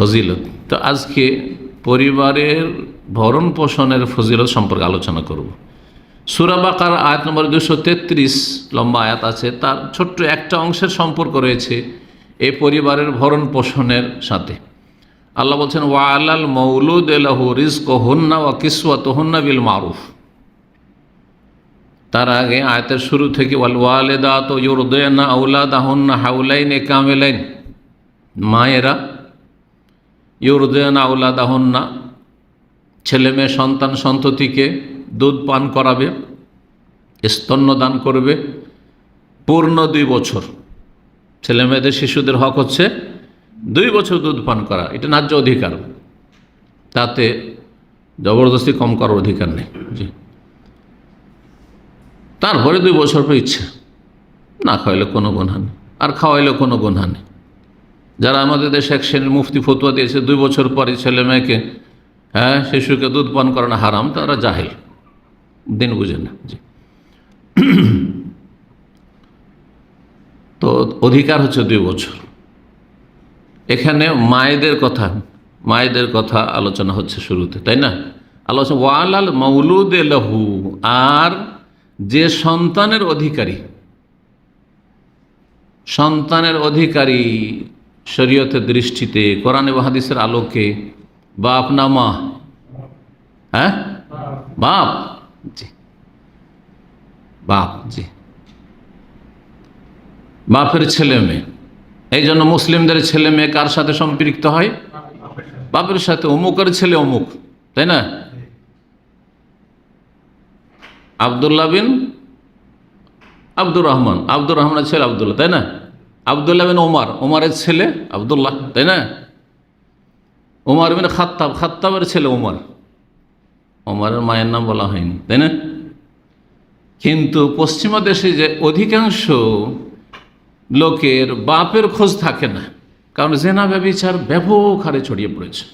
ফজিলত। তো আজকে পরিবারের ভরণ পোষণের ফজিলত সম্পর্কে আলোচনা করব। সুরাবাকার আয়াত নম্বর দুশো তেত্রিশ লম্বা আয়াত আছে, তার ছোট্ট একটা অংশের সম্পর্ক রয়েছে এই পরিবারের ভরণ পোষণের সাথে। আল্লাহ বলছেন ওয়া আলাল মৌলুদ এলাহু রিজক হন্না ওয়া কিসওয়াত হন্না বিল মারুফ। তার আগে আয়াতের শুরু থেকে, ওয়াল ওয়ালেদা তো ইউরদয়না আউলাদ আহন্না হাউলাইন এ কামেলাইন। মায়েরা ইউরদয়না আউলাদ আহন্না ছেলে মেয়ে, সন্তান সন্ততিকে দুধ পান করাবে, স্তন্যদান করবে পূর্ণ দুই বছর। ছেলে মেয়েদের, শিশুদের হক হচ্ছে দুই বছর দুধ পান করা, এটা ন্যায্য অধিকার। তাতে জবরদস্তি কম করার অধিকার নেই। জি। তারপরে দুই বছর পর ইচ্ছে, না খাওয়াইলে কোনো গুণা নেই, আর খাওয়াইলে কোনো গুণা নেই। যারা আমাদের দেশে এক শ্রেণির মুফতি ফতুয়া দিয়েছে, দুই বছর পরে ছেলে মেয়েকে হ্যাঁ শিশুকে দুধ পান করানো হারাম, তারা জাহেল। দিন বুঝে না, জি। তো অধিকার হচ্ছে দুই বছর। এখানে মায়েদের কথা মায়েদের কথা আলোচনা হচ্ছে শুরুতে, তাই না? আলোচনা ওয়ালাল মৌলুদ লহু আর যে সন্তানের অধিকারী সন্তানের অধিকারী শরীয়তের দৃষ্টিতে, কোরআন এবং হাদিসের আলোকে বাপ না মা? হ্যাঁ? বাপ? জি। বাপ, জি। বাপের ছেলে মেয়ে। এই জন্য মুসলিমদের ছেলে মেয়ে কার সাথে সম্পৃক্ত হয়? বাপের সাথে অমুকের ছেলে অমুক, তাই না? আবদুল্লাহ বিন আব্দুর রহমান। আব্দুর রহমানের ছেলে আবদুল্লাহ, তাই না? আবদুল্লাহ বিন ওমার, ওমারের ছেলে আবদুল্লাহ, তাই না? ওমার বিন খাত্তাব, খাত্তাবের ছেলে ওমর। ওমরের মায়ের নাম বলা হয়নি, তাই না? কিন্তু পশ্চিমা দেশে যে অধিকাংশ লোকের বাপের খোঁজ থাকে না, কারণ জেনা ব্যবচার ব্যাপক হারে ছড়িয়ে পড়েছে।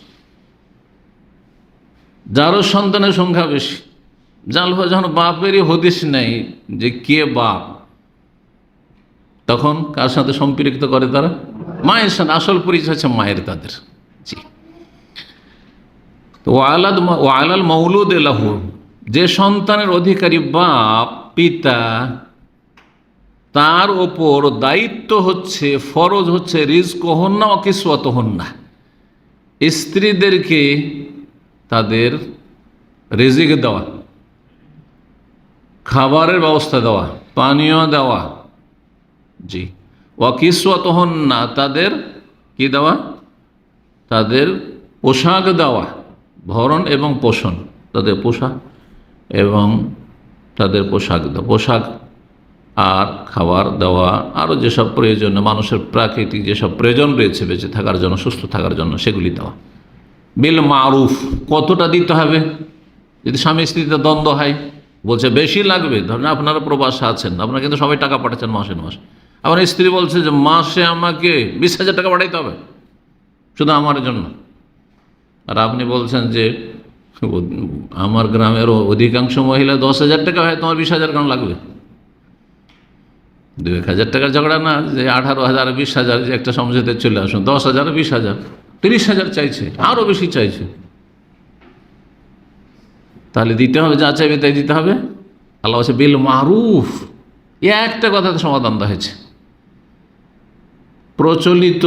যারও সন্তানের সংখ্যা বেশি জাল যখন বাপেরই হদিস নেই যে কে বাপ তখন কার সাথে সম্পৃক্ত করে তারা? মায়ের সাথে, আসল পরিচয় হচ্ছে মায়ের তাদের। জি। তো ওয়ালাদ ওয়ালাল মৌলুদ এলাহু যে সন্তানের অধিকারী বাপ, পিতা, তার ওপর দায়িত্ব হচ্ছে, ফরজ হচ্ছে, রিজক হন না অকিসওয়াত হন না স্ত্রীদেরকে তাদের রিজিক দেওয়া, খাবারের ব্যবস্থা দেওয়া, পানীয় দেওয়া জি। ওয়াকিসওয়াত হন না তাদের কি দেওয়া? তাদের পোশাক দেওয়া, ভরণ এবং পোষণ। তাদের পোশাক এবং তাদের পোশাক পোশাক আর খাবার দেওয়া আরও যেসব প্রয়োজন মানুষের প্রাকৃতিক যেসব প্রয়োজন রয়েছে, বেঁচে থাকার জন্য, সুস্থ থাকার জন্য, সেগুলি দেওয়া। বিল মারুফ, কতটা দিতে হবে? যদি স্বামী স্ত্রীতে দ্বন্দ্ব হয়, বলছে বেশি লাগবে। ধরেন আপনারা প্রবাসে আছেন, আপনারা কিন্তু সবাই টাকা পাঠাচ্ছেন মাসে মাস। আমার স্ত্রী বলছে যে মাসে আমাকে বিশ হাজার টাকা পাঠাইতে হবে, শুধু আমার জন্য। আর আপনি বলছেন যে আমার গ্রামের অধিকাংশ মহিলা দশ হাজার টাকা হয়, তোমার বিশ হাজার কেন লাগবে? দু এক হাজার টাকার ঝগড়া না, যে আঠারো হাজার, বিশ হাজার, যে একটা সমঝোতে চলে আসুন, দশ হাজার, বিশ হাজার, তিরিশ হাজার চাইছে আরও বেশি চাইছে। তাহলে দিতে হবে, যা চাইবে তাই দিতে হবে। আল্লাহ বিল মারুফ। একটা কথাতে সমাধান হয়েছে। প্রচলিত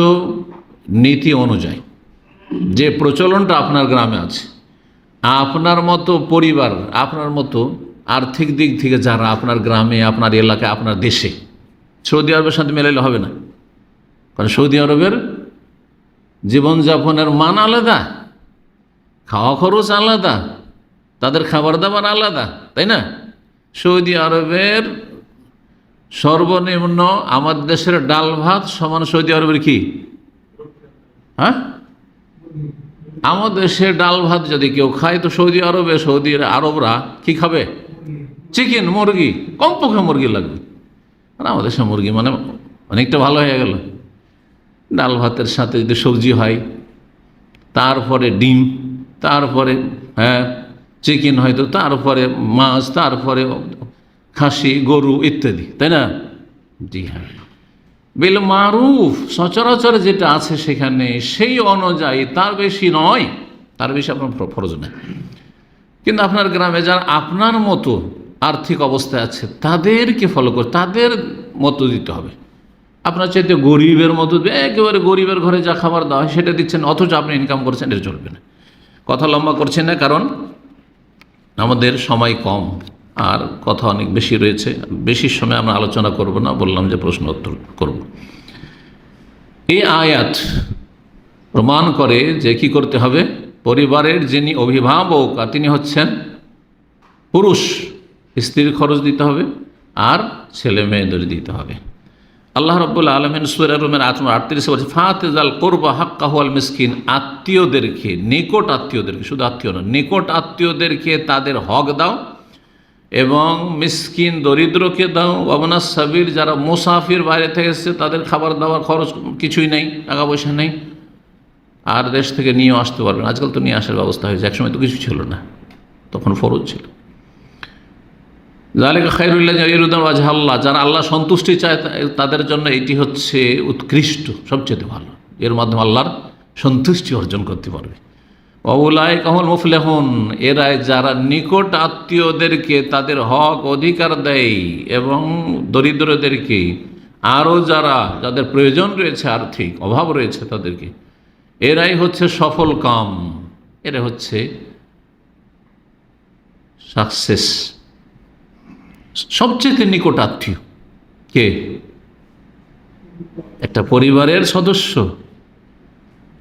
নীতি অনুযায়ী, যে প্রচলনটা আপনার গ্রামে আছে, আপনার মতো পরিবার, আপনার মতো আর্থিক দিক থেকে যারা আপনার গ্রামে, আপনার এলাকায়, আপনার দেশে, সৌদি আরবের সাথে মেলাইলে হবে না। কারণ সৌদি আরবের জীবনযাপনের মান আলাদা, খাওয়া খরচ আলাদা, তাদের খাবার দাবার আলাদা, তাই না? সৌদি আরবের সর্বনিম্ন আমার দেশের ডাল ভাত সমান সৌদি আরবের কি? হ্যাঁ? আমাদের দেশে ডাল ভাত যদি কেউ খায়, তো সৌদি আরবে, সৌদি আরবরা কি খাবে? চিকেন, মুরগি, কমপক্ষে মুরগি লাগবে। আর আমাদের দেশে মুরগি মানে অনেকটা ভালো হয়ে গেল। ডাল ভাতের সাথে যদি সবজি হয়, তারপরে ডিম, তারপরে হ্যাঁ চিকেন হয়তো, তারপরে মাছ, তারপরে খাসি, গরু ইত্যাদি, তাই না? জি হ্যাঁ। বিল মারুফ, সচরাচর যেটা আছে সেখানে সেই অনুযায়ী তার বেশি নয়, তার বেশি আপনার ফরজ নেই কিন্তু আপনার গ্রামে যারা আপনার মতো আর্থিক অবস্থায় আছে, তাদেরকে ফলো করে, তাদের মতো দিতে হবে। আপনার চাইতে গরিবের মতো, একেবারে গরিবের ঘরে যা খাবার দেওয়া হয় সেটা দিচ্ছেন, অথচ আপনি ইনকাম করছেন, এটা চলবে না। কথা লম্বা করছেন না, কারণ আমাদের সময় কম। আর কথা অনেক বেশি রয়েছে। বেশি সময় আমরা আলোচনা করব না, বললাম যে প্রশ্ন উত্তর করব। এই আয়াত প্রমাণ করে যে কি করতে হবে? পরিবারের যিনি অভিভাবক, আর তিনি হচ্ছেন পুরুষ, স্ত্রীর খরচ দিতে হবে আর ছেলে মেয়েদের দিতে হবে। আল্লাহ রব্বুল আলমিন সুরের রুমের আটত্রিশে বলছে ফাতেজাল করবা হাক্কাহুয়াল মিসকিন আত্মীয়দেরকে, নিকট আত্মীয়দেরকে, শুধু আত্মীয় নয়, নিকট আত্মীয়দেরকে তাদের হক দাও এবং মিসকিন দরিদ্রকে দাও, অবনা সাবির যারা মুসাফির বাইরে থেকে এসছে, তাদের খাবার দাবার খরচ কিছুই নেই টাকা পয়সা নেই। আর দেশ থেকে নিয়েও আসতে পারবেন আজকাল তো নিয়ে আসার ব্যবস্থা হয়েছে, একসময় তো কিছু ছিল না, তখন ফরজ ছিল। জালেকা খাইরুল্লাহ ইরুদ্দান আল্লাহ, যারা আল্লাহ সন্তুষ্টি চায় তাদের জন্য এটি হচ্ছে উৎকৃষ্ট, সবচেয়ে ভালো। এর মাধ্যমে আল্লাহর সন্তুষ্টি অর্জন করতে পারবে। অবুলায় কমল মুফলেহন, এরাই যারা নিকট আত্মীয়দেরকে তাদের হক অধিকার দেয় এবং দরিদ্রদেরকে, আরও যারা যাদের প্রয়োজন রয়েছে আর্থিক অভাব রয়েছে তাদেরকে, এরাই হচ্ছে সফল কাম, এরা হচ্ছে সাকসেস। সবচেয়ে নিকট আত্মীয় কে? একটা পরিবারের সদস্য।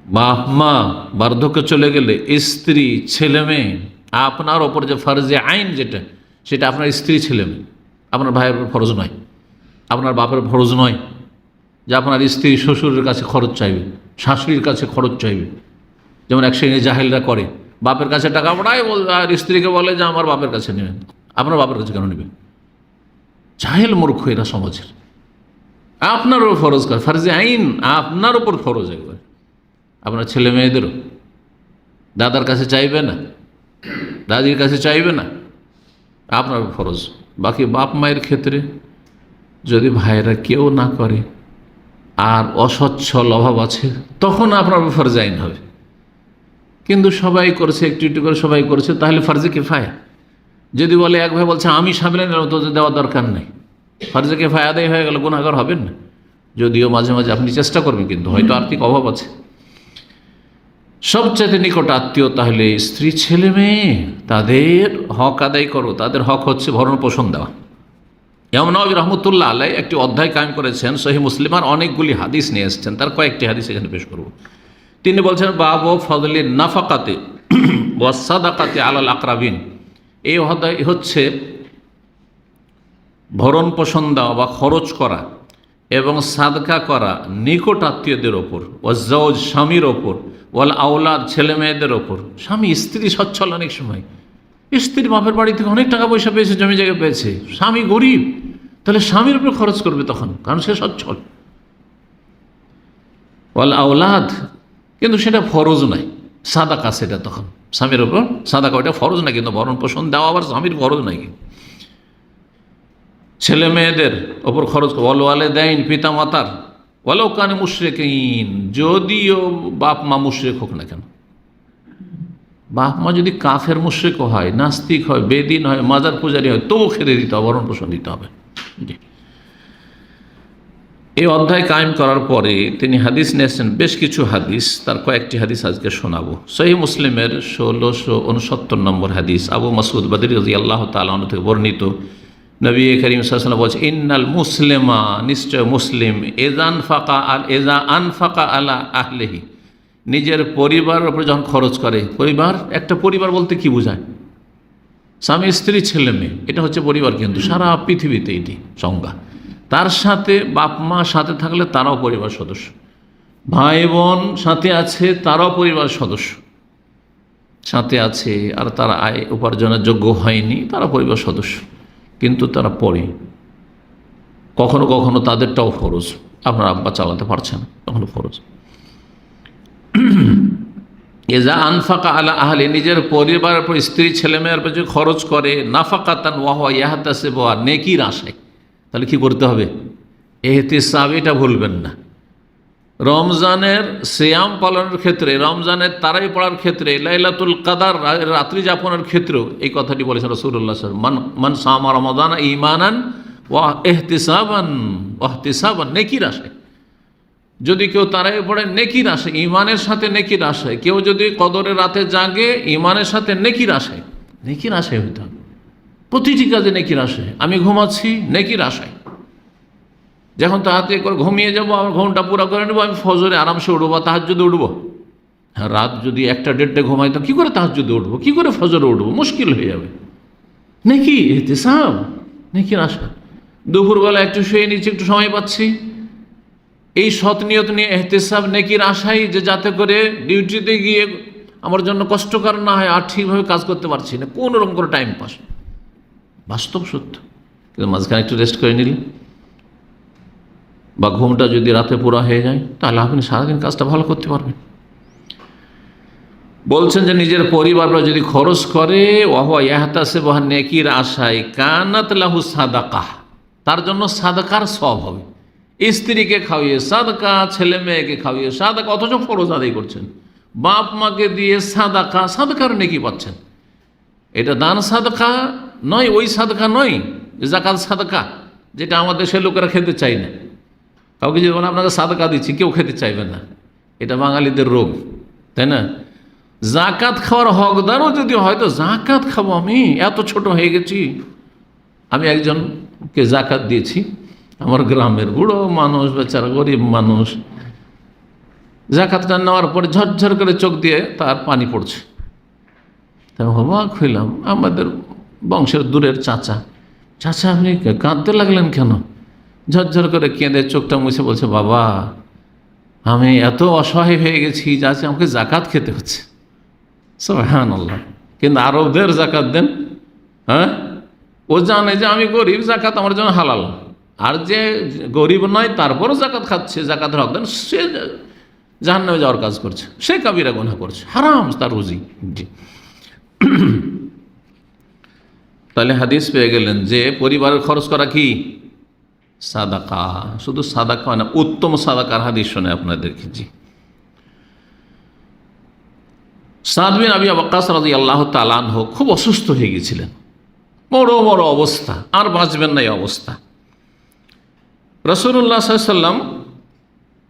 বাপ মা বার্ধক্য চলে গেলে স্ত্রী, ছেলে মেয়ে, আপনার ওপর যে ফরজে আইন যেটা, সেটা আপনার স্ত্রী, ছেলে মেয়ে। আপনার ভাইয়ের ফরজ নয়। আপনার বাপের ফরজ নয় যে আপনার স্ত্রী শ্বশুরের কাছে খরচ চাইবে, শাশুড়ির কাছে খরচ চাইবে। যেমন এক শ্রেণি জাহেলরা করে, বাপের কাছে টাকা পড়ায় আর স্ত্রীকে বলে যে আমার বাপের কাছে নেবেন। আপনার বাপের কাছে কেন নেবেন? জাহেল মূর্খ এরা সমাজের। আপনার উপর ফরজ করে, ফরজে আইন আপনার উপর ফরজ একবার। আপনার ছেলে মেয়েদেরও? দাদার কাছে চাইবে না? দাদির কাছে চাইবে না? আপনার ফরজ। বাকি বাপ মায়ের ক্ষেত্রে যদি ভাইয়েরা কেউ না করে, আর অসচ্ছল অভাব আছে, তখন আপনার ফরজ আইন হবে। কিন্তু সবাই করছে, একটু একটু করে সবাই করছে, তাহলে ফরজে কিফায়া? যদি বলে এক ভাই বলছে, আমি সামলে নিলাম তোদের দেওয়ার দরকার নেই। ফরজে কিফায়া আদায় হয়ে গেল গুণাগার হবেন না। যদিও মাঝে মাঝে আপনি চেষ্টা করবেন, কিন্তু হয়তো আর্থিক অভাব আছে। সবচেয়ে নিকট আত্মীয় তাহলে স্ত্রী, ছেলে, মেয়ে? তাদের হক আদায় করো, তাদের হক হচ্ছে ভরণ পোষণ দেওয়া। এমন রহমতুল্লাহ আলাই একটি অধ্যায় কায়েম করেছেন সহি মুসলিমার অনেকগুলি হাদিস নিয়ে এসেছেন। তার কয়েকটি হাদিস এখানে পেশ করব। তিনি বলছেন, বাবু ফজলি নাফাকাতে ওয়াসাদাকাতে আলাল আকরাবিন। এই অধ্যায় হচ্ছে ভরণ পোষণ দেওয়া বা খরচ করা। এবং সাদকা করা নিকট আত্মীয়দের ওপর ওয়াজ স্বামীর ওপর ওয়াল আওলাদ ছেলে মেয়েদের ওপর। স্বামী স্ত্রী সচ্ছল অনেক সময়। স্ত্রীর বাপের বাড়ি থেকে অনেক টাকা পয়সা পেয়েছে, জমি জায়গা পেয়েছে। স্বামী গরিব। তাহলে স্বামীর উপর খরচ করবে তখন, কারণ সে সচ্ছল। ওয়াল আওলাদ, কিন্তু সেটা ফরজ নয়। সাদাকা সেটা তখন। স্বামীর ওপর সাদাকা, ওটা ফরজ না কিন্তু ভরণ পোষণ দেওয়া আবার স্বামীর ফরজ নাই কিন্তু ছেলে মেয়েদের ওপর খরচ ওয়ালে দেন পিতা মাতার ওয়ালেও কানে মুশ্রেকিন, যদিও বাপ মা মুশ্রেক হোক না কেন। বাপ মা যদি কাফের মুশ্রেক হয়, নাস্তিক হয়, বেদিন হয়, মাজার পূজারি হয় তবু খেতে দিতে হবে ভরণ পোষণ দিতে হবে। এই অধ্যায় কায়েম করার পরে তিনি হাদিস নিয়েছেন, বেশ কিছু হাদিস, তার কয়েকটি হাদিস আজকে শোনাবো। সহি মুসলিমের ষোলোশো উনসত্তর নম্বর হাদিস, আবু মাসুদ বদরি রাজি আল্লাহ তালন থেকে বর্ণিত। নবী করিম সাল্লাম বলছে, ইন্নাল মুসলিমা নিশ্চয় মুসলিম। এজান ফাঁকা আল, এজা আন ফাঁকা আলা আহলেহি। নিজের পরিবারের উপরে যখন খরচ করে, পরিবার, একটা পরিবার বলতে কি বোঝায়? স্বামী, স্ত্রী, ছেলে, মেয়ে, এটা হচ্ছে পরিবার কিন্তু সারা পৃথিবীতে এটি সংজ্ঞা। তার সাথে বাপ মা সাথে থাকলে তারাও পরিবার সদস্য। ভাই বোন সাথে আছে, তারাও পরিবার সদস্য। সাথে আছে আর তারা আয় উপার্জনের যোগ্য হয়নি তারা পরিবার সদস্য। কিন্তু তারা পড়ে কখনো কখনো তাদেরটাও ফরজ। আপনার আব্বা চালাতে পারছেন না তখনও ফরজ। যা আনফাকা আলা আহলে, নিজের পরিবারের উপর স্ত্রী, ছেলেমেয়ের যদি খরচ করে, নাফাকাতান ওয়াহা ইয়াহাতাসে বা নেকির আশায়। তাহলে কি করতে হবে? এহতিসাব এটা ভুলবেন না। রমজানের সিয়াম পালনের ক্ষেত্রে, রমজানের তারাই পড়ার ক্ষেত্রে, লাইলাতুল কাদার রাত্রি যাপনের ক্ষেত্রেও এই কথাটি বলেছেন রসুল্লাহ মান মান সামা রমাদান ইমানান ওয়া এহতিসাবান ওয়াহতিসাবান, নেকির আসে যদি কেউ তারাই পড়ে, নেকির আসে ইমানের সাথে নেকির আসে কেউ যদি কদরের রাতে জাগে ইমানের সাথে নেকির আসে নেকির আসে হইতে হবে। প্রতিটি কাজে নেকির আসে আমি ঘুমাচ্ছি, নেকির আশায়। যখন তাহাতে করে ঘুমিয়ে যাব, আমার ঘুমটা পুরো করে নেব, আমি ফজরে আরামসে উঠবো তাহার যদি উঠবো। হ্যাঁ রাত যদি একটা দেড়টে ঘুমাই, তো কী করে তাহার যদি উঠবো? কী করে ফজরে উঠবো? মুশকিল হয়ে যাবে। নাকি এহতেসাব নাকি আশা দুপুরবেলা একটু শুয়ে নিচ্ছি, একটু সময় পাচ্ছি। এই সৎ নিয়ত নিয়ে এহতেসাব নেকির আশাই যে যাতে করে ডিউটিতে গিয়ে আমার জন্য কষ্টকর না হয় আর ঠিকভাবে কাজ করতে পারছি না কোনো রকম করে টাইম পাস। বাস্তব সত্য। কিন্তু মাঝখানে একটু রেস্ট করে নিলে। বা ঘুমটা যদি রাতে পুরা হয়ে যায়, তাহলে আপনি সারাদিন কাজটা ভালো করতে পারবেন। বলছেন যে নিজের পরিবাররা যদি খরচ করে ওহা ইয়াহতাসে বহা নেকির আশায় কানাত লাহু সাদাকা তার জন্য সাদাকার সব হবে। স্ত্রীকে খাওয়িয়ে সাদকা, ছেলে মেয়েকে খাওয়িয়ে সাদাকা, অথচ ফরজ আদায় করছেন। বাপ মাকে দিয়ে সাদাকা, সাদকার নেকি পাচ্ছেন। এটা দান সাদকা নয়, ওই সাদকা নয়, জাকাত সাদকা, যেটা আমাদের দেশের লোকেরা খেতে চায় না। কাউকে যদি বলে আপনাকে সাদকা দিচ্ছি, কেউ খেতে চাইবে না। এটা বাঙালিদের রোগ, তাই না? জাকাত খাওয়ার হকদারও যদি হয়তো জাকাত খাব আমি, এত ছোট হয়ে গেছি। আমি একজনকে জাকাত দিয়েছি, আমার গ্রামের বুড়ো মানুষ, বেচারা গরিব মানুষ। জাকাতটা নেওয়ার পরে ঝরঝর করে চোখ দিয়ে তার পানি পড়ছে। তা অবাক হইলাম, আমাদের বংশের দূরের চাচা। চাচা আপনি কাঁদতে লাগলেন কেন? ঝরঝর করে কেঁদে চোখটা মুছে বলছে, বাবা, আমি এত অসহায় হয়ে গেছি যে আজকে আমাকে জাকাত খেতে হচ্ছে। সব হ্যাঁ আল্লাহ কিন্তু আরবদের জাকাত দেন হ্যাঁ? ও জানে যে আমি গরিব, জাকাত আমার জন্য হালাল। আর যে গরিব নয়, তারপরও জাকাত খাচ্ছে, জাকাতের হক দেন, সে জাহান্নামে যাওয়ার কাজ করছে। সে কাবিরা গুনাহ করছে। হারাম তার রুজি। তাহলে হাদিস পেয়ে গেলেন যে পরিবারের খরচ করা কি? সাদাকা। শুধু সাদাকা হয় না উত্তম সাদাকার হাদিস শোনে আপনাদেরকে জি। সাদবিন আবি আবাক্কাস রাজি আল্লাহ হোক খুব অসুস্থ হয়ে গেছিলেন বড় বড় অবস্থা, আর বাঁচবেন না এই অবস্থা। রসুল্লাহ সাল্লাম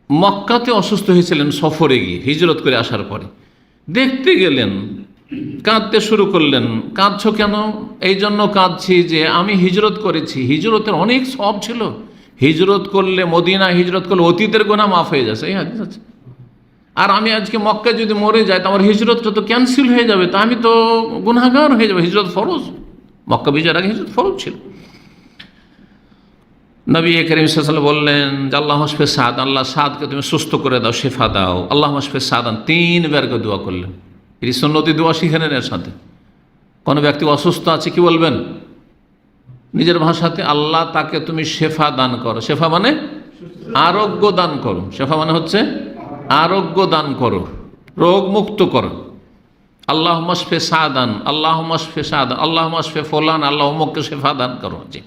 মক্কাতে অসুস্থ হয়েছিলেন সফরে গিয়ে, হিজরত করে আসার পরে। দেখতে গেলেন, কাঁদতে শুরু করলেন, কাঁদছ কেন? এই জন্য কাঁদছি যে আমি হিজরত করেছি, হিজরতের অনেক সব ছিল। হিজরত করলে মদিনা হিজরত করলে অতীতের গোনা মাফ হয়ে যাচ্ছে এই হাদিস আছে। আর আমি আজকে মক্কায় যদি মরে যাই, তো আমার হিজরতটা তো ক্যান্সেল হয়ে যাবে, তা আমি তো গুনাগার হয়ে যাবে। হিজরত ফরজ। মক্কা বিজয়ের আগে হিজরত ফরজ ছিল। নবী করিম সাল বললেন, যে আল্লাহ হসফে সাদ, আল্লাহ সাদকে তুমি সুস্থ করে দাও, শেফা দাও। আল্লাহ হসফে সাদান তিনবারকে দোয়া করলেন। এটি সন্নতি দোয়া শিখে নেন এর সাথে। কোনো ব্যক্তি অসুস্থ আছে কি বলবেন? নিজের ভাষাতে আল্লাহ তাকে তুমি শেফা দান করো। শেফা মানে আরোগ্য দান করো। শেফা মানে হচ্ছে আরোগ্য দান করো, রোগ মুক্ত করো। আল্লাহ মশফে সাদান আল্লাহ মশফে সাদান আল্লাহ মশফে ফোলান, আল্লাহ মককে শেফা দান করো। জি।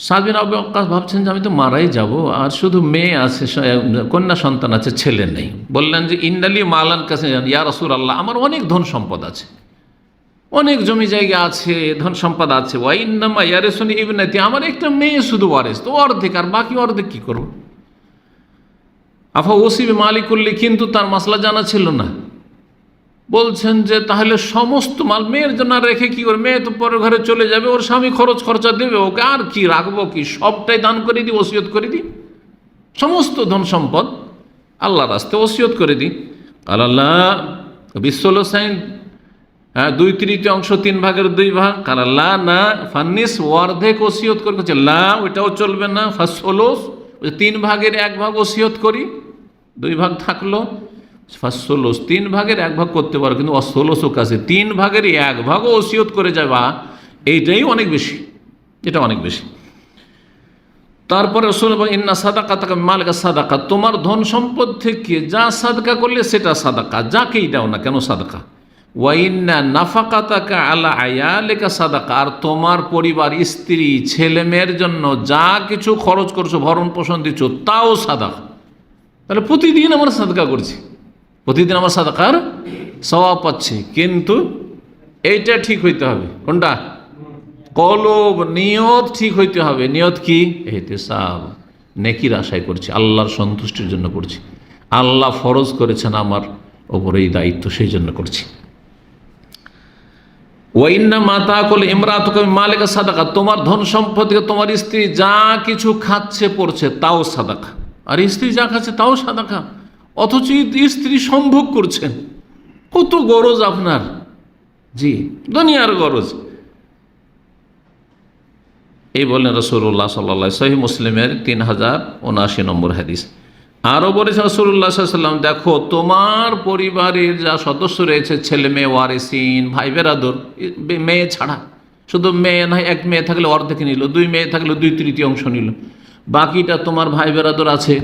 সাদবিন আবু ভাবছেন যে আমি তো মারাই যাব, আর শুধু মেয়ে আছে কন্যা সন্তান আছে, ছেলে নেই। বললেন যে ইন্দালি মালান কাছে যান ইয়া রসুল আল্লাহ আমার অনেক ধন সম্পদ আছে। অনেক জমি জায়গা আছে, ধন সম্পদ আছে। আমার একটা মেয়ে শুধু ওয়ারেস। তো অর্ধেক আর বাকি অর্ধেক কী করব? আফা ওসিব মালিক করলে কিন্তু তার মাসলা জানা ছিল না। বলছেন যে, তাহলে সমস্ত মাল মেয়ের জন্য রেখে কি করে মেয়ে তো পরের ঘরে চলে যাবে, ওর স্বামী খরচ খরচা দেবে, ওকে আর কি রাখব কি? সবটাই দান করে দিই, ওসিয়ত করে দিই। সমস্ত ধন সম্পদ আল্লাহ রাস্তে ওসিয়ত করে দিই। আল্লাহ বিশ্বল সাইন হ্যাঁ দুই তৃতীয় অংশ, তিন ভাগের দুই ভাগ। কারাল্লা না ফান্নিস ওয়ার্ধেক ওসিয়ত করে। বলছে, লা, ওইটাও চলবে না। ফাঁসোলোস তিন ভাগের এক ভাগ ওসিয়ত করি। দুই ভাগ থাকল। ফাঁসোলোস তিন ভাগের এক ভাগ করতে পারো, কিন্তু অসোলোসও কাছে। তিন ভাগের এক ভাগও ওসিয়ত করে যাবা, এইটাই অনেক বেশি। এটা অনেক বেশি। তারপরে ইন্না সাদাকা তাকে মালিকা সাদাকা। তোমার ধন সম্পদ থেকে যা সাদকা করলে সেটা সাদাকা। যাকেই দাও না কেন সাদাকা? ওয়াইন্না নাফাকাতাকা আলা আয়ালেকা সাদাকা, আর তোমার পরিবার, স্ত্রী, ছেলে মেয়ের জন্য যা কিছু খরচ করছ, ভরণ পোষণ দিচ্ছ, তাও সাদাকা। তাহলে প্রতিদিন আমরা সাদকা করছি। প্রতিদিন আমার সাদাকার স্বভাব পাচ্ছি। কিন্তু এইটা ঠিক হইতে হবে। কোনটা? কলব, নিয়ত ঠিক হইতে হবে। নিয়ত কি? এতে সাব নেকির আশায় করছি। আল্লাহর সন্তুষ্টির জন্য করছি। আল্লাহ ফরজ করেছেন আমার ওপরে এই দায়িত্ব, সেই জন্য করছি। ওয়াইন্না মাতা কল ইমরাত মালিকা সাদাকা, তোমার ধন সম্পত্তি তোমার স্ত্রী যা কিছু খাচ্ছে, পড়ছে, তাও আর স্ত্রী যা খাচ্ছে, তাও অথচ স্ত্রী সম্ভোগ করছেন কত গরজ আপনার। জি, দুনিয়ার গরজ। এই বললেন রসুল্লাহ সাল্লাহ সহি মুসলিমের তিন হাজার উনআশি নম্বর হাদিস। আরও বলেছে রসুল্লাহ সাল্লাম দেখো, তোমার পরিবারের যা সদস্য রয়েছে, ছেলে মেয়ে, ওয়ারেসিন, ভাই বেরাদর মেয়ে ছাড়া। শুধু মেয়ে নয়, এক মেয়ে থাকলে অর্ধেক নিল, দুই মেয়ে থাকলে দুই তৃতীয় অংশ নিল। বাকিটা তোমার ভাই বেরাদর আছে,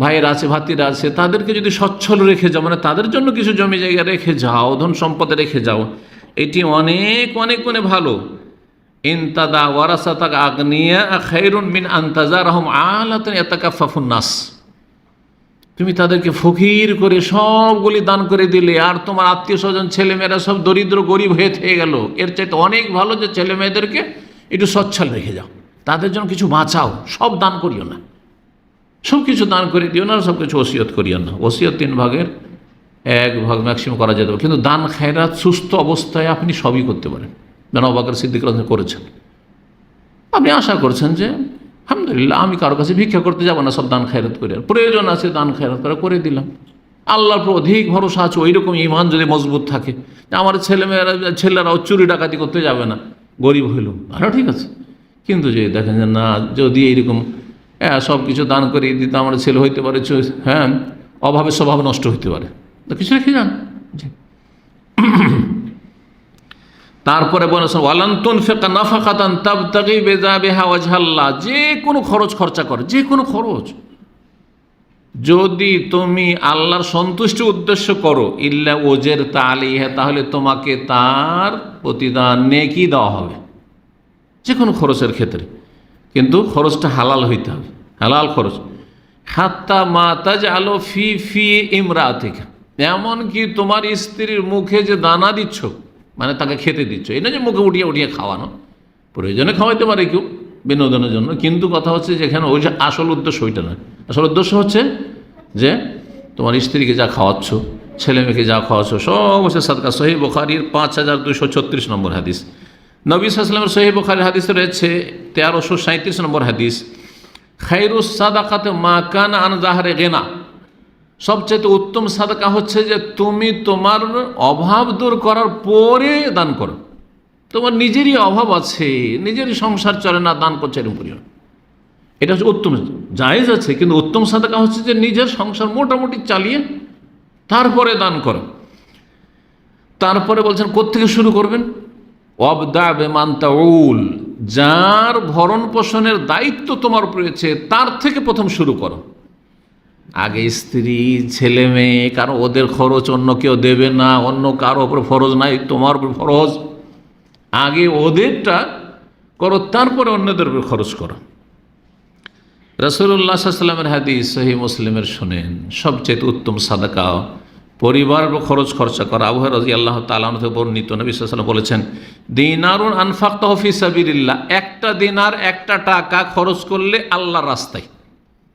ভাইয়ের আছে, ভাতিরা আছে, তাদেরকে যদি সচ্ছল রেখে যাও মানে তাদের জন্য কিছু জমি জায়গা রেখে যাও, ধন সম্পদে রেখে যাও, এটি অনেক অনেক মানে ভালো। ইনতাদা ওয়ারাসাতাক আগ্নিয়া খৈরুন মিন আন্তাজা রহম আলাতন এতাকাফাফুন নাস। তুমি তাদেরকে ফকির করে সবগুলি দান করে দিলে, আর তোমার আত্মীয় স্বজন, ছেলেমেয়েরা সব দরিদ্র, গরিব হয়ে থেকে গেল। এর চাইতে অনেক ভালো যে ছেলে মেয়েদেরকে একটু সচ্ছল রেখে যাও। তাদের জন্য কিছু বাঁচাও, সব দান করিও না। সব কিছু দান করে দিও না, সব কিছু ওসিয়ত করিও না। ওসিয়ত তিন ভাগের এক ভাগ ম্যাক্সিমাম করা যেতে পারে। কিন্তু দান, খায়রাত, সুস্থ অবস্থায় আপনি সবই করতে পারেন। যেন অবাকের করেছেন। আপনি আশা করছেন যে আলহামদুলিল্লাহ, আমি কারও কাছে ভিক্ষা করতে যাব না, সব দান খায়রাত করে। আর প্রয়োজন আছে দান খায়রাত করে করে দিলাম। আল্লাহর উপর অধিক ভরসা আছে ওই রকম ইমান যদি মজবুত থাকে। আমার ছেলেমেয়েরা, ছেলেরাও চুরি ডাকাতি করতে যাবে না, গরিব হইল, ভালো ঠিক আছে। কিন্তু যে দেখেন যে না, যদি এইরকম হ্যাঁ সব কিছু দান করে দিতে আমার ছেলে হইতে পারে হ্যাঁ অভাবে স্বভাব নষ্ট হইতে পারে। তো কিছু রেখে যান। তারপরে বলেছেন ওয়ালান্তুন ফেকা নাফাকাতান তাবতাগি বেজা বেহা ওয়াজহাল্লাহ। যে কোনো খরচ খরচা করে, যে কোনো খরচ। যদি তুমি আল্লাহর সন্তুষ্টি উদ্দেশ্য করো, ইল্লা ওজের তালিহা তাহলে তোমাকে তার প্রতিদান নেকি দেওয়া হবে। যে কোনো খরচের ক্ষেত্রে। কিন্তু খরচটা হালাল হইতে হবে, হালাল খরচ। হাত্তা মাতাজ আলো ফি ফি ইমরা থেকে এমনকি তোমার স্ত্রীর মুখে যে দানা দিচ্ছ মানে তাকে খেতে দিচ্ছ। না যে মুখে উঠিয়ে উঠিয়ে খাওয়ানো। প্রয়োজনে খাওয়াইতে পারে কেউ বিনোদনের জন্য। কিন্তু কথা হচ্ছে যে এখানে ওই যে আসল উদ্দেশ্য ওইটা নয়। আসল উদ্দেশ্য হচ্ছে যে তোমার স্ত্রীকে যা খাওয়াচ্ছ, ছেলে মেয়েকে যা খাওয়াচ্ছ, সব হচ্ছে সাদকা। সহি বোখারির পাঁচ হাজার দুশো ছত্রিশ নম্বর হাদিস। নবী সাল্লামের সহি বোখারির হাদিস রয়েছে তেরোশো সাঁত্রিশ নম্বর হাদিস। খাইরুস সাদাকাতে মা কান আন জাহারে গেনা। সবচেয়ে উত্তম সাদাকা হচ্ছে যে তুমি তোমার অভাব দূর করার পরে দান করো। তোমার নিজেরই অভাব আছে, নিজেরই সংসার চলে না, দান করছে এরকম করিও এটা হচ্ছে উত্তম, জায়েজ আছে, কিন্তু উত্তম সাদাকা হচ্ছে যে নিজের সংসার মোটামুটি চালিয়ে তারপরে দান করো। তারপরে বলছেন, কোত্থেকে শুরু করবেন? অবদা বেমান্তাউল যার ভরণ পোষণের দায়িত্ব তোমার রয়েছে, তার থেকে প্রথম শুরু করো। আগে স্ত্রী, ছেলে, মেয়ে, কারও ওদের খরচ অন্য কেউ দেবে না, অন্য কারও ওপর ফরজ নাই, তোমার উপর ফরজ। আগে ওদেরটা করো, তারপরে অন্যদের উপর খরচ করো। রসুল্লাহ সাল্লামের হাদিস সহি মুসলিমের শোনেন, সবচেয়ে উত্তম সাদাকা, পরিবার খরচ খরচা করা। আবু রাজি আল্লাহ তালান বর্ণিত নবী সাল্লাম বলেছেন, দিনারুন আনফাক তহফি একটা দিনার একটা টাকা খরচ করলে আল্লাহর রাস্তায়।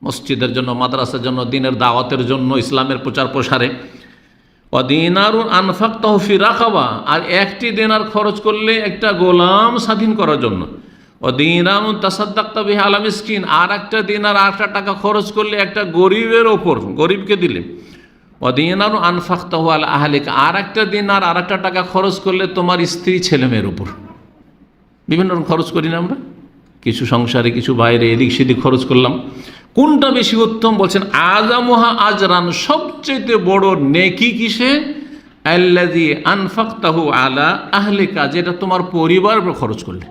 মসজিদের জন্য, মাদ্রাসার জন্য, দিনের দাওয়াতের জন্য, ইসলামের প্রচার প্রসারে। ও দিনারুন আনফাক তহফি রাখাবা আর একটি দিনার খরচ করলে একটা গোলাম স্বাধীন করার জন্য। ও দিনারুন তাসাদ্দাক্তা বিহা আলাম স্কিন আর একটা দিনার একটা টাকা খরচ করলে একটা গরিবের ওপর, গরিবকে দিলে। ও দিনারু আনফাক তাহু আল আহলিক, আর একটা দিনার আর একটা টাকা খরচ করলে তোমার স্ত্রী ছেলেমেয়ের উপর। বিভিন্ন রকম খরচ করি না আমরা? কিছু সংসারে, কিছু বাইরে, এদিক সেদিক খরচ করলাম। কোনটা বেশি উত্তম? বলছেন আজামুহা আজরান সবচেয়ে বড় নেকি কিসে? আল্লাদি আনফাক্তাহু আলা আহলিকা, যেটা তোমার পরিবার খরচ করলে।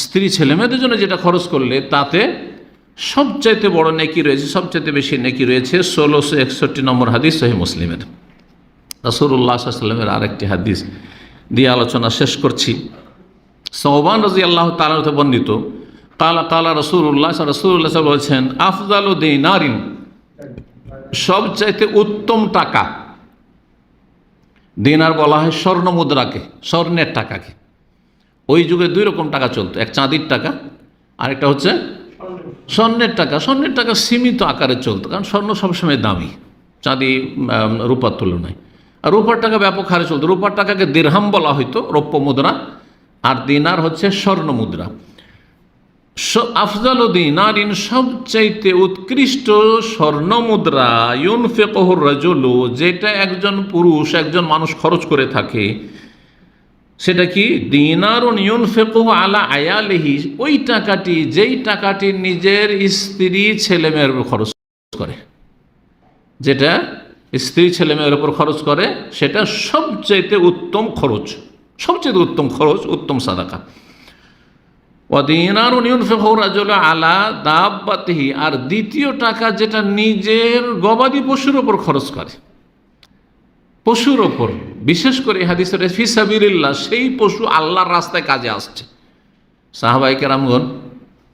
স্ত্রী ছেলেমেয়েদের জন্য যেটা খরচ করলে, তাতে সবচাইতে বড় নেকি রয়েছে, সবচাইতে বেশি নেকি রয়েছে ষোলোশো একষট্টি নম্বর হাদিস সহি মুসলিমের। রসুল্লাহ সাল্লামের আরেকটি হাদিস দিয়ে আলোচনা শেষ করছি। সৌবান রাজি আল্লাহ তালাতে বর্ণিত কালা কালা রসুল্লাহ রসুল্লাহ বলছেন, আফজাল দিনারিন সবচাইতে উত্তম টাকা। দিনার বলা হয় স্বর্ণ মুদ্রাকে, স্বর্ণের টাকাকে। ওই যুগে দুই রকম টাকা চলতো, এক চাঁদির টাকা, আরেকটা হচ্ছে স্বর্ণের টাকা। স্বর্ণের টাকা সীমিত আকারে চলতো, কারণ স্বর্ণ সবসময় দামি, চাঁদি রূপার তুলনায়। আর রূপার টাকা ব্যাপক হারে চলতো। রূপার টাকাকে দিরহাম বলা হইতো, রৌপ্য মুদ্রা আর দিনার হচ্ছে স্বর্ণ মুদ্রা। আফজাল দিনারিন সবচাইতে উৎকৃষ্ট স্বর্ণ মুদ্রা ইউনফেকহর রাজুলু, যেটা একজন পুরুষ, একজন মানুষ খরচ করে থাকে, সেটা কি? দিনারুন ইউনফেকহ আলা আয়ালেহি, ওই টাকাটি, যেই টাকাটি নিজের স্ত্রী ছেলেমেয়ের উপর খরচ করে। যেটা স্ত্রী ছেলেমেয়ের উপর খরচ করে, সেটা সবচাইতে উত্তম খরচ। সবচেয়ে উত্তম খরচ, উত্তম সাদাকা। আলা দাব্বাতিহি, আর দ্বিতীয় টাকা যেটা নিজের গবাদি পশুর ওপর খরচ করে। পশুর ওপর, বিশেষ করে হাদিসের ফিসাবিল্লাহ সেই পশু আল্লাহর রাস্তায় কাজে আসছে। সাহাবাই কেরামগণ,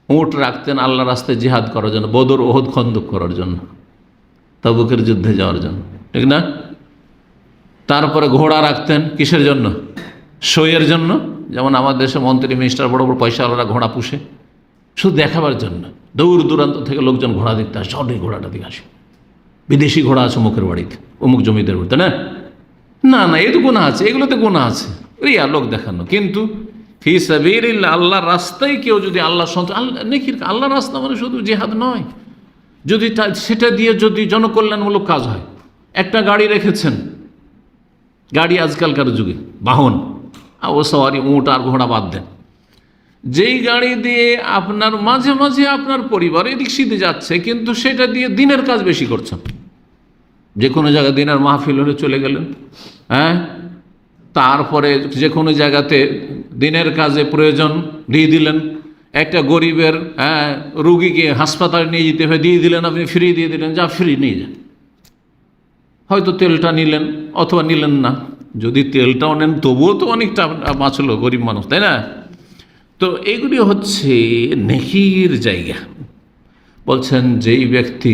উঁট রাখতেন আল্লাহর রাস্তায় জিহাদ করার জন্য, বদর, ওহদ খন্দক করার জন্য, তবুকের যুদ্ধে যাওয়ার জন্য, ঠিক না? তারপরে ঘোড়া রাখতেন, কিসের জন্য? সইয়ের জন্য, যেমন আমাদের দেশে মন্ত্রী, মিনিস্টার, বড় বড় পয়সাওয়ালারা ঘোড়া পুষে। শুধু দেখাবার জন্য, দূর দূরান্ত থেকে লোকজন ঘোড়া দেখতে আসে অনেক ঘোড়াটা দিকে আসে। বিদেশি ঘোড়া আছে মুখের বাড়িতে, অমুক জমিদের বাড়িতে না? না না এই তো গোনা আছে, এগুলোতে গোনা আছে। রিয়া লোক দেখানো। কিন্তু সাবির আল্লাহর রাস্তায় কেউ যদি আল্লাহ আল্লাহ আল্লাহ রাস্তা মানে শুধু জেহাদ নয়। যদি সেটা দিয়ে যদি জনকল্যাণমূলক কাজ হয়। একটা গাড়ি রেখেছেন, গাড়ি আজকালকার যুগে, বাহন। ও সওয়ারি উঁট আর ঘোড়া বাদ দেন। যেই গাড়ি দিয়ে আপনার মাঝে মাঝে আপনার পরিবার এদিক সিধে যাচ্ছে, কিন্তু সেটা দিয়ে দিনের কাজ বেশি করছেন। যে কোনো জায়গায় দিনের মাহফিল হলে চলে গেলেন হ্যাঁ? তারপরে যে কোনো জায়গাতে দিনের কাজে প্রয়োজন দিয়ে দিলেন। একটা গরিবের হ্যাঁ রুগীকে হাসপাতালে নিয়ে যেতে হবে দিয়ে দিলেন আপনি, ফ্রি দিয়ে দিলেন, যা ফ্রি নিয়ে যান। হয়তো তেলটা নিলেন অথবা নিলেন না। যদি তেলটাও নেন তবুও তো অনেকটা বাঁচলো গরিব মানুষ, তাই না? তো এগুলি হচ্ছে নেকির জায়গা। বলছেন, যেই ব্যক্তি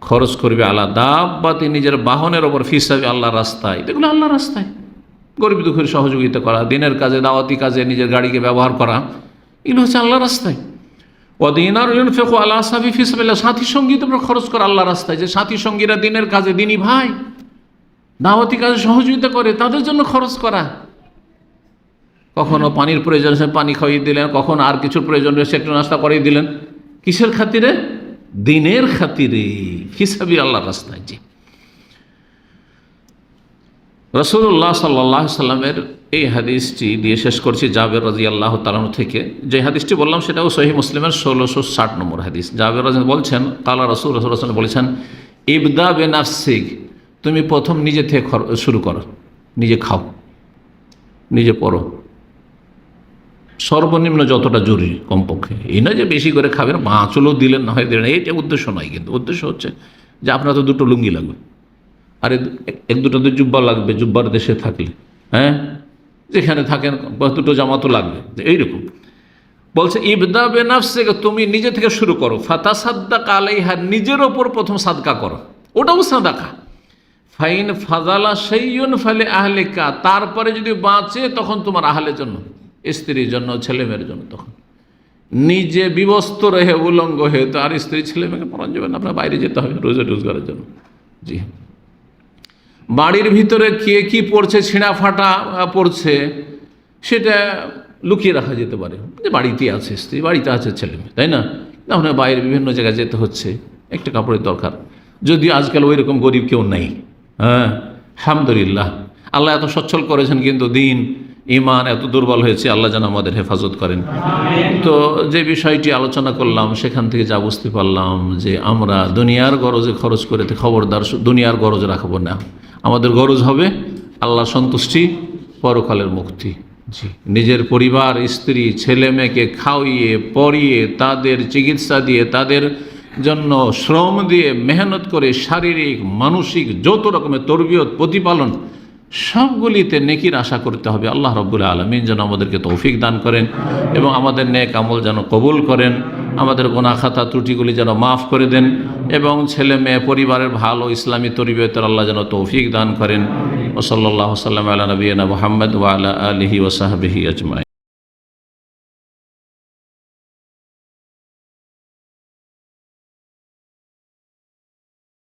খরচ করবে আল্লাহ দাব্বাতে নিজের বাহনের ওপর ফিসাবে আল্লাহ রাস্তায়, এগুলো আল্লাহ রাস্তায়। গরিব দুঃখের সহযোগিতা করা, দিনের কাজে, দাওয়াতি কাজে, নিজের গাড়িকে ব্যবহার করা, এগুলো হচ্ছে আল্লাহ রাস্তায়। অদিনার ইউনফেকু আল্লাহ সাফি ফিসাবিল্লাহ সাথী সংগীত উপর খরচ করা আল্লাহ রাস্তায়। যে সাথী সঙ্গীরা দিনের কাজে, দিনই ভাই দাওয়াতি কাজে সহযোগিতা করে, তাদের জন্য খরচ করা। কখনো পানির প্রয়োজন, সে পানি খাইয়ে দিলেন, কখনো আর কিছুর প্রয়োজন রয়েছে একটু নাস্তা করিয়ে দিলেন। কিসের খাতিরে? দিনের খাতিরে। হিসাবি আল্লাহ রাস্তায় জি। রসুল্লাহ সাল্লাহ সাল্লামের এই হাদিসটি দিয়ে শেষ করছি জাবের রাজি আল্লাহ তালানো থেকে। যে হাদিসটি বললাম, সেটাও সহি মুসলিমের ষোলোশো ষাট নম্বর হাদিস। জাবের রাজি বলছেন, কালা রসুল রসুল রসুল বলেছেন, ইবদা বেনাফসিক তুমি প্রথম নিজে থেকে শুরু করো। নিজে খাও। নিজে পড়ো। সর্বনিম্ন যতটা জরুরি কমপক্ষে। এই নয় যে বেশি করে খাবেন মাছলও দিলেন না হয় দিলেন না, এইটা উদ্দেশ্য নয় কিন্তু। উদ্দেশ্য হচ্ছে যে আপনার তো দুটো লুঙ্গি লাগবে। আর এক দুটো তো জুব্বা লাগবে জুব্বার দেশে থাকলে। হ্যাঁ? যেখানে থাকেন দুটো জামা তো লাগবে। এইরকম। বলছে ইবদা বেনাফসে তুমি নিজে থেকে শুরু করো। ফাতা সাদ্দা কালাইহা নিজের ওপর প্রথম সাদকা করো। ওটাও সাদাকা। ফাইন ফাজালা সেইয়ন ফলে আহলেকা, তারপরে যদি বাঁচে তখন তোমার আহলের জন্য স্ত্রীর জন্য ছেলেমেয়ের জন্য তখন। নিজে বিবস্ত রহে উলঙ্গ হয়ে, তো আর স্ত্রী ছেলে মেয়েকে পড়ান যাবে না, আপনার বাইরে যেতে হবে রোজে রোজগারের জন্য। জি। বাড়ির ভিতরে কে কি পড়ছে, ছিঁড়া ফাটা পড়ছে, সেটা লুকিয়ে রাখা যেতে পারে। যে বাড়িতে আছে স্ত্রী, বাড়িতে আছে ছেলে মেয়ে, তাই না? তাহলে বাইরে বিভিন্ন জায়গায় যেতে হচ্ছে, একটা কাপড়ের দরকার। যদিও আজকাল ওই রকম গরিব কেউ নেই। হ্যাঁ আলহামদুলিল্লাহ আল্লাহ এত সচ্ছল করেছেন কিন্তু দিন ইমান এত দুর্বল হয়েছে আল্লাহ যেন আমাদের হেফাজত করেন। তো যে বিষয়টি আলোচনা করলাম সেখান থেকে যা বুঝতে পারলাম যে আমরা দুনিয়ার গরজে খরচ করে খবরদার দুনিয়ার গরজ রাখব না। আমাদের গরজ হবে আল্লাহ সন্তুষ্টি পরকালের মুক্তি। জি। নিজের পরিবার স্ত্রী ছেলে মেয়েকে খাওয়িয়ে পরিয়ে তাদের চিকিৎসা দিয়ে তাদের জন্য শ্রম দিয়ে মেহনত করে শারীরিক, মানসিক যত রকমের তরবিয়ত, প্রতিপালন, সবগুলিতে নেকির আশা করতে হবে। আল্লাহ রব্বুল আলমিন যেন আমাদেরকে তৌফিক দান করেন এবং আমাদের নেক আমল যেন কবুল করেন, আমাদের গোনাখাতা ত্রুটিগুলি যেন মাফ করে দেন এবং ছেলে মেয়ে, পরিবারের ভালো ইসলামী তরিবেতর আল্লাহ যেন তৌফিক দান করেন। ওসল্লাহ সাল্লাম আল্লাহ নবীনা মোহাম্মদ ওয়ালা আলহি ওসাহাবিহি আজমাই